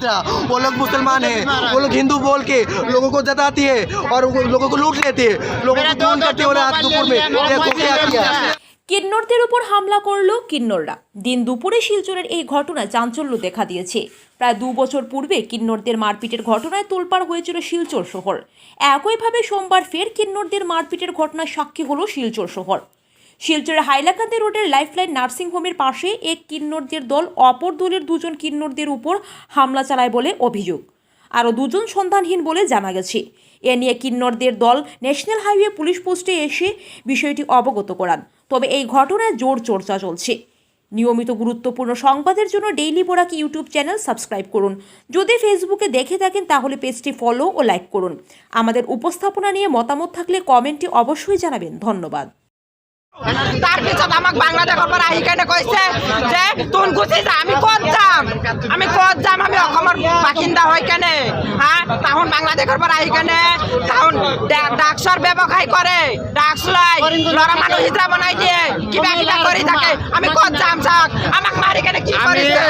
वो लोग मुसलमान हैं वो लोग हिंदू बोल के लोगों को जताती है और वो लोगों को लूट लेते हैं लोगों को खून करते हो रात दोपहर में देखो क्या किया কিন্নরদের উপর হামলা করল কিন্নররা দিন দুপুরে শিলচরের এই ঘটনায় চাঞ্চল্য দেখা দিয়েছে প্রায় দু বছর পূর্বে কিন্নরদের মারপিটের ঘটনায় তোলপাড় হয়েছিল শিলচর শহর একইভাবে সোমবার ফের কিন্নরদের মারপিটের ঘটনার সাক্ষী হলো শিলচর শহর শিলচরের হাইলাকান্দি রোডের লাইফলাইন নার্সিংহোমের পাশে এক কিন্নরদের দল অপর দলের দুজন কিন্নরদের উপর হামলা চালায় বলে অভিযোগ। আরও দুজন সন্ধানহীন বলে জানা গেছে। এ নিয়ে কিন্নরদের দল ন্যাশনাল হাইওয়ে পুলিশ পোস্টে এসে বিষয়টি অবগত করান। তবে এই ঘটনায় জোর চর্চা চলছে। নিয়মিত গুরুত্বপূর্ণ সংবাদের জন্য daily Boraki YouTube channel subscribe করুন। যদি ফেসবুকে দেখে থাকেন, তাহলে পেজটি ফলো ও লাইক করুন। আমাদের উপস্থাপনা নিয়ে মতামত থাকলে কমেন্টে অবশ্যই জানাবেন। ধন্যবাদ। তার পিছত আমাক বাংলাদেশৰ পৰা আহি কেনে কৈছে যে তোন গুচি যা আমি ক'ত যাম? আমি ক'ত যাম? আমি অসমৰ বাসিন্দা হৈ কেনে? হা? তাহোন বাংলাদেশৰ পৰা আহি কেনে তাহোন ড্ৰাগছৰ ব্যৱসায় কৰে। ড্ৰাগছ লয় ল'ৰা মানুহ হিজৰা বনাই দিয়ে কিবা কিবা কৰি থাকে। আমি ক'ত যাম চাওক? আমাক মাৰি কেনে কি কৰিছে?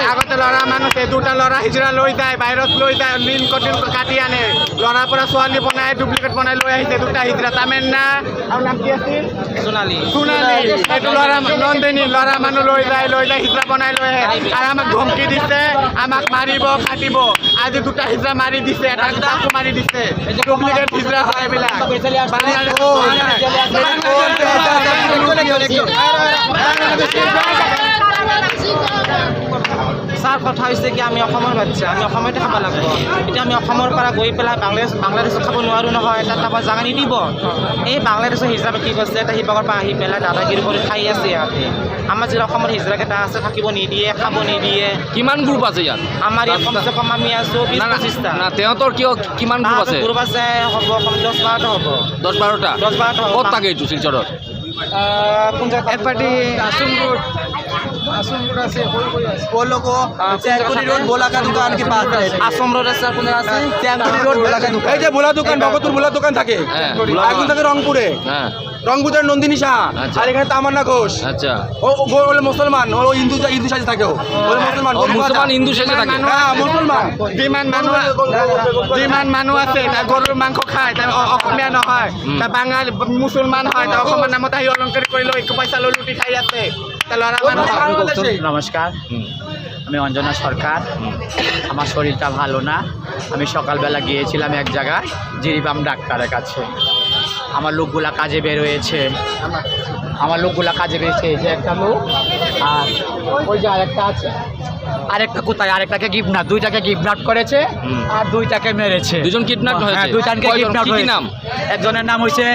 ল'ৰা মানুহে দুটা ল'ৰা হিজৰা লৈ যায় বাহিৰত লৈ যায় লিন কটিন কাটি আনে ল'ৰাৰ পৰা ছোৱালী বনাই ডুপ্লিকেট বনাই লৈ আহিছে দুটা হিজৰা তামেন্না আৰু নাম কি আছিল সোণালী সোণালী এইটো ল'ৰা নন্দিনী ল'ৰা মানুহ লৈ যায় লৈ যায় হিজৰা বনাই লৈ আহে আৰু আমাক ধমকি দিছে আমাক মাৰিব কাটিব আজি দুটা হিজৰা মাৰি দিছে এটা তাকো মাৰি দিছে ডুপ্লিকেট হিজৰা হয় এইবিলাক ছাৰ কথা হৈছে কি আমি অসমৰ বাচ্চা আমি অসমতে খাব লাগিব। এতিয়া আমি অসমৰ পৰা গৈ পেলাই বাংলাদেশ বাংলাদেশত খাব নোৱাৰোঁ নহয় তাত তাৰপৰা জাগা নিদিব এই বাংলাদেশৰ হিচাপে কি কৈছে এটা শিৱসাগৰ পৰা আহি পেলাই দাদাগিৰি কৰি খাই আছে ইয়াতে। আমাৰ যি অসমৰ হিজৰাকেইটা আছে থাকিব নিদিয়ে খাব নিদিয়ে। কিমান গ্ৰুপ আছে ইয়াত? আমাৰ ইয়াত কমচে কম আমি আছোঁ বিছ পঁচিছটা না তেওঁতৰ কিয় কিমান গ্ৰুপ আছে? গ্ৰুপ আছে হ'ব কম দহ বাৰটা হ'ব। দহ বাৰটা? দহ বাৰটা হ'ব। ক'ত থাকে এইটো শিলচৰত? কোন জেগাত এপাটি वो लोग को चैनपुरी रोड बोला का दुकान के पास है আশ্ৰম ৰোড আছে কোন জেগা আছে चैनपुरी रोड बोला का दुकान এই যে ভোলা দোকান ভগতুর ভোলা দোকান থাকে হ্যাঁ, এখন থাকে রংপুরে হ্যাঁ রংপুরের নন্দিনী শাহ। আচ্ছা। আর এখানে তামান্না ঘোষ। আচ্ছা। ও মুসলমান ও হিন্দু হিন্দু সাজে থাকে ও। বলে মুসলমান হিন্দু সেজে থাকে। হ্যাঁ মুসলমান। যিমান মানুহ যিমান মানুহ আছে তাৰ গৰুৰ মাংস খায় অ- অসমীয়া নহয়। তাৰ বাঙালী মুছলমান হয় তাৰ অসমৰ নামত আহি অলংকাৰিত কৰি লৈ একো পইচা লৈ লুটি খাই আছে। তাৰ ল'ৰা নমস্কার আমি অঞ্জনা সরকার। আমার শরীরটা ভালো না। আমি সকালবেলা গিয়েছিলাম এক জায়গায় জিরিবাম ডাক্তারের কাছে। আমার লোকগুলা কাজে বের হয়েছে। আমার লোকগুলা কাজে বেরিয়েছে এই যে একটা লোক, আর ওই যে আরেকটা আছে। আরেকটা কোথায়? আরেকটাকে গিফট দুইটাকে গিফট করেছে আর দুইটাকে মেরেছে। দুজন kidnap হয়েছে? হ্যাঁ দুইটাকে কিডন্যাপ কি হয়েছে। নাম? একজনের নাম হয়েছে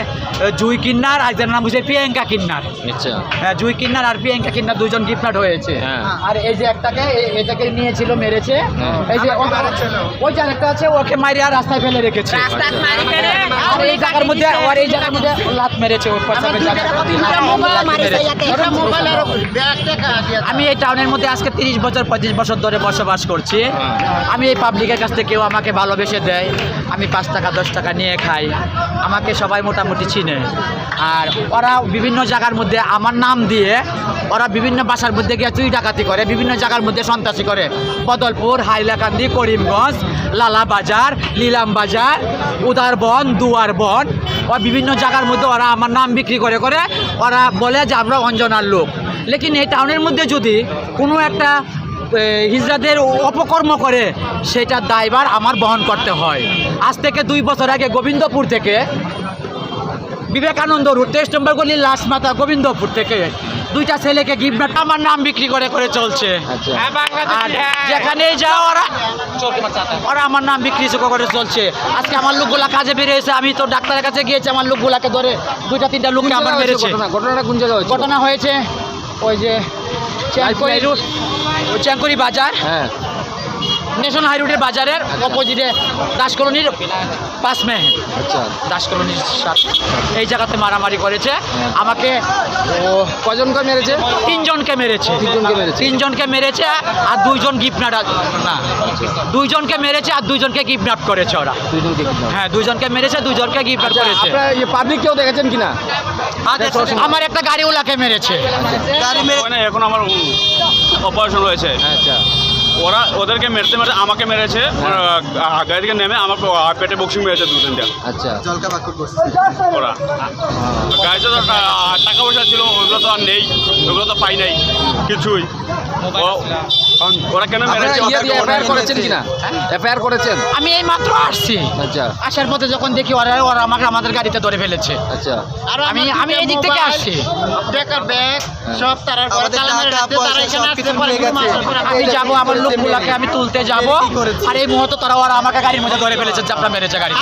জুই কিন্নার আর একজনের নাম হয়েছে প্রিয়াঙ্কা কিন্নার। আচ্ছা। হ্যাঁ জুই কিন্নার আর প্রিয়াঙ্কা কিন্নার দুজন গিফট হয়েছে। হ্যাঁ। আর এই যে একটাকে এটাকে নিয়েছিল মেরেছে। হ্যাঁ। এই যে ওই যে আরেকটা আছে ওকে মারিয়া রাস্তায় ফেলে রেখেছে। ৰাস্তাত মাৰি কেনে আর এই জায়গার মধ্যে আর এই জায়গার মধ্যে লাত মেরেছে ওর পাশাপে আমি এই টাউনের মধ্যে আজকে তিরিশ বছর পঁচিশ বছর ধরে বসবাস করছি। আমি এই পাবলিকের কাছ থেকে কেউ আমাকে ভালোবেসে দেয়। আমি পাঁচ টাকা দশ টাকা নিয়ে খাই। আমাকে সবাই মোটামুটি চিনে। আর ওরা বিভিন্ন জায়গার মধ্যে আমার নাম দিয়ে ওরা বিভিন্ন বাসার মধ্যে গিয়ে চুরি ডাকাতি করে বিভিন্ন জায়গার মধ্যে সন্ত্রাসী করে। বদলপুর হাইলাকান্দি করিমগঞ্জ লালা বাজার লীলাম বাজার উদারবন দুয়ারবন। ও বিভিন্ন জায়গার মধ্যে ওরা আমার নাম বিক্রি করে করে ওরা বলে যে আমরা অঞ্জনার লোক। লেকিন এই টাউনের মধ্যে যদি কোনো একটা হিজড়াদের অপকর্ম করে সেটার দায়বার আমার বহন করতে হয়। আজ থেকে দুই বছর আগে গোবিন্দপুর থেকে বিবেকানন্দ রোড তেইশ নম্বর গলি লাশ মাথা গোবিন্দপুর থেকে দুইটা ছেলেকে গিফট আমার নাম বিক্রি করে করে চলছে। আর যেখানেই যাও ওরা ওরা আমার নাম বিক্রি করে চলছে। আজকে আমার লোকগুলা কাজে বেরিয়েছে আমি তো ডাক্তারের কাছে গিয়েছি আমার লোকগুলাকে ধরে দুইটা তিনটা লোককে আমার মেরেছে। ঘটনাটা কোন জায়গায় ঘটনা হয়েছে ওই যে রোড? চাঙ্কুরি বাজার। নেশন নেশনাল হাই রোডের বাজারের আচ্ছা। অপোজিটে দাস কলোনির পাশ মে আচ্ছা। দাস কলোনির এই জায়গাতে মারামারি করেছে। হ্যাঁ। আমাকে ও কজনকে মেরেছে? তিনজনকে মেরেছে। তিনজনকে মেরেছে। আর দুইজন গিফনাট না। দুইজনকে মেরেছে আর দুইজনকে গিফনাট করেছে ওরা। হ্যাঁ দুইজনকে মেরেছে দুইজনকে গিফনাট আচ্ছা, করেছে। পাবলিক কেউ দেখেছেন কিনা? আমার একটা গাড়িওয়ালাকে মেরেছে। গাড়ি মেরে এখন আমার অপারেশন রয়েছে। আচ্ছা। ওরা ওদেরকে মেরতে মেরতে আমাকে মেরেছে আহ, গাড়ি থেকে নেমে আমার পেটে বক্সিং মেরেছে দু তিনটা। আচ্ছা। ওরা। গাড়িতে তো টাকা পয়সা ছিল ওগুলো তো আর নেই ওগুলো তো পাই নাই কিছুই। ওরা কেন মেরেছে ইয়ে করেছেন কিনা? এফআইআর করেছেন? আমি এই মাত্র আসছি। আচ্ছা। আসার পথে যখন দেখি ওরা ওরা আমাকে আমাদের গাড়িতে ধরে ফেলেছে। আচ্ছা। আমি আমি এই দিক থেকে আসছি। তারা টাকা পয়সা সব কিছু নিয়ে পারে আমি যাব আমার লোকগুলাকে আমি তুলতে যাব। আর এই মুহূর্তে তারা ওরা আমাকে গাড়ির মধ্যে ধরে ফেলেছে চাপড়া মেরেছে গাড়ি